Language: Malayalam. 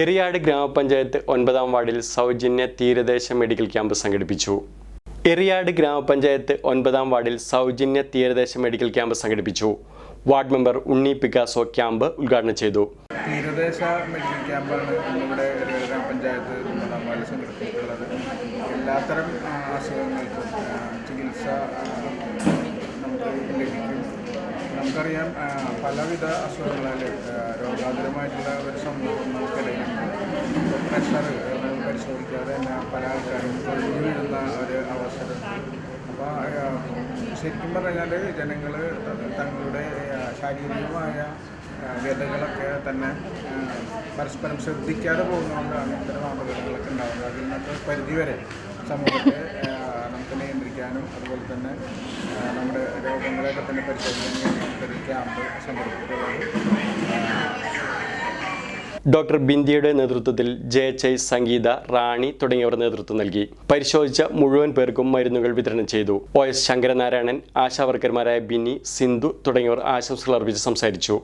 എറിയാട് ഗ്രാമപഞ്ചായത്ത് ഒൻപതാം വാർഡിൽ സൗജന്യ തീരദേശ മെഡിക്കൽ ക്യാമ്പ് സംഘടിപ്പിച്ചു. എറിയാട് ഗ്രാമപഞ്ചായത്ത് ഒൻപതാം വാർഡിൽ സൗജന്യ തീരദേശ മെഡിക്കൽ ക്യാമ്പ് സംഘടിപ്പിച്ചു. Ward member Unni Picasso camp ഉദ്ഘാടനം ചെയ്തു. തീരദേശ മെഡിക്കൽ ക്യാമ്പാണ് നമ്മുടെ ഗ്രാമപഞ്ചായത്ത് ഒമ്പതാം വാർഡിൽ സംഘടിപ്പിച്ചിട്ടുള്ളത്. എല്ലാത്തരം അസുഖങ്ങൾക്കും ചികിത്സ നമുക്ക് ലഭിക്കും. നമുക്കറിയാം പലവിധ അസുഖങ്ങളാൽ രോഗാതുരമായിട്ടുള്ള ഒരു സംഭവം നമുക്കിടയിലുണ്ട് നമ്മൾ പരിശോധിക്കാതെ പല ആൾക്കാരും വീഴുന്ന ഒരു അവസരം. അപ്പോൾ ശരിക്കും പറഞ്ഞാൽ ജനങ്ങൾ തങ്ങളുടെ ശാരീരികമായ വേദങ്ങളൊക്കെ തന്നെ പരസ്പരം ശ്രദ്ധിക്കാതെ പോകുന്നതുകൊണ്ടാണ് ഇത്തരം അപകടങ്ങളൊക്കെ ഉണ്ടാകുന്നത് അതിൽ നിന്നൊക്കെ പരിധിവരെ സമൂഹത്തെ നമുക്ക് നിയന്ത്രിക്കാനും അതുപോലെ തന്നെ നമ്മുടെ രോഗങ്ങളെയൊക്കെ തന്നെ പരിശോധിക്കാനും ക്യാമ്പ് സംഘടിപ്പിച്ചിട്ടുള്ളത് ഡോക്ടർ ബിന്ദിയുടെ നേതൃത്വത്തിൽ J H I Sangeetha Rani തുടങ്ങിയവർ നേതൃത്വം നൽകി. പരിശോധിച്ച മുഴുവൻ പേർക്കും മരുന്നുകൾ വിതരണം ചെയ്തു. ഒ എസ് ശങ്കരനാരായണൻ ആശാവർക്കർമാരായ ബിന്നി സിന്ധു തുടങ്ങിയവർ ആശംസകൾ അർപ്പിച്ച് സംസാരിച്ചു.